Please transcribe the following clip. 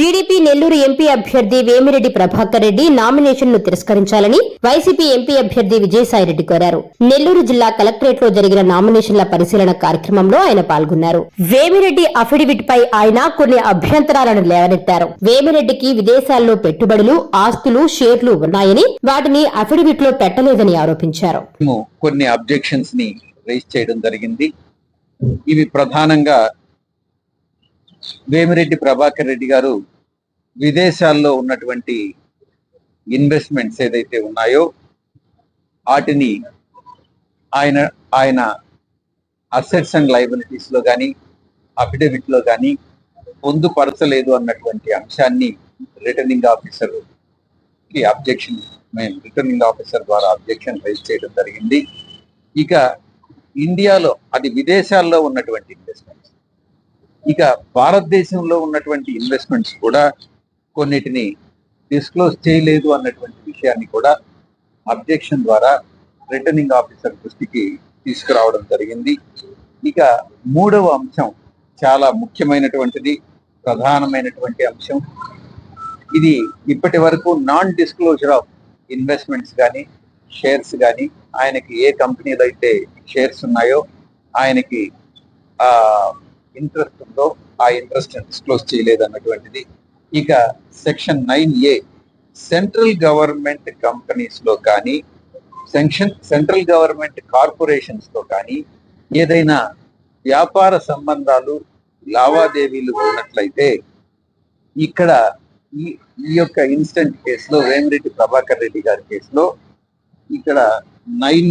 TDP Nellore MP అభ్యర్థి వేమిరెడ్డి ప్రభాకర్ రెడ్డి నామినేషన్ను తిరస్కరించాలని వైసీపీ ఎంపీ అభ్యర్థి విజయసాయిరెడ్డి కోరారు. నెల్లూరు జిల్లా కలెక్టరేట్లో జరిగిన నామినేషన్ల పరిశీలన కార్యక్రమంలో ఆయన పాల్గొన్నారు. వేమిరెడ్డి అఫిడవిట్ పై ఆయన కొన్ని అభ్యంతరాలను లేవనెత్తారు. వేమిరెడ్డికి విదేశాల్లో పెట్టుబడులు ఆస్తులు షేర్లు ఉన్నాయని వాటిని అఫిడవిట్లో పెట్టలేదని ఆరోపించారు. కొన్ని అబ్జెక్షన్స్ని రైజ్ చేయడం జరిగింది. ఇవి ప్రధానంగా వేమిరెడ్డి ప్రభాకర్ రెడ్డి గారు విదేశాల్లో ఉన్నటువంటి ఇన్వెస్ట్మెంట్స్ ఏదైతే ఉన్నాయో వాటిని ఆయన ఆయన అసెట్స్ అండ్ లైబిలిటీస్లో కానీ అఫిడవిట్లో కానీ పొందుపరచలేదు అన్నటువంటి అంశాన్ని రిటర్నింగ్ ఆఫీసర్కి అబ్జెక్షన్ మేము రిటర్నింగ్ ఆఫీసర్ ద్వారా అబ్జెక్షన్ రైజ్ చేయడం జరిగింది. ఇక ఇండియాలో అది విదేశాల్లో ఉన్నటువంటి ఇన్వెస్ట్మెంట్స్. ఇక భారతదేశంలో ఉన్నటువంటి ఇన్వెస్ట్మెంట్స్ కూడా కొన్నిటిని డిస్క్లోజ్ చేయలేదు అన్నటువంటి విషయాన్ని కూడా అబ్జెక్షన్ ద్వారా రిటర్నింగ్ ఆఫీసర్ దృష్టికి తీసుకురావడం జరిగింది. ఇక మూడవ అంశం చాలా ముఖ్యమైనటువంటిది ప్రధానమైనటువంటి అంశం. ఇది ఇప్పటి వరకు నాన్ డిస్క్లోజర్ ఆఫ్ ఇన్వెస్ట్మెంట్స్ కానీ షేర్స్ కానీ ఆయనకి ఏ కంపెనీలో అయితే షేర్స్ ఉన్నాయో ఆయనకి ఇంట్రెస్ట్ ఉందో ఆ ఇంట్రెస్ట్ డిస్క్లోజ్ చేయలేదు అన్నటువంటిది ఇక section nine A central government కంపెనీస్లో కానీ సెంక్షన్ సెంట్రల్ గవర్నమెంట్ కార్పొరేషన్స్తో కానీ ఏదైనా వ్యాపార సంబంధాలు లావాదేవీలు ఉన్నట్లయితే ఇక్కడ ఈ ఈ యొక్క ఇన్సిడెంట్ కేసులో వేమిరెడ్డి ప్రభాకర్ రెడ్డి గారి కేసులో ఇక్కడ నైన్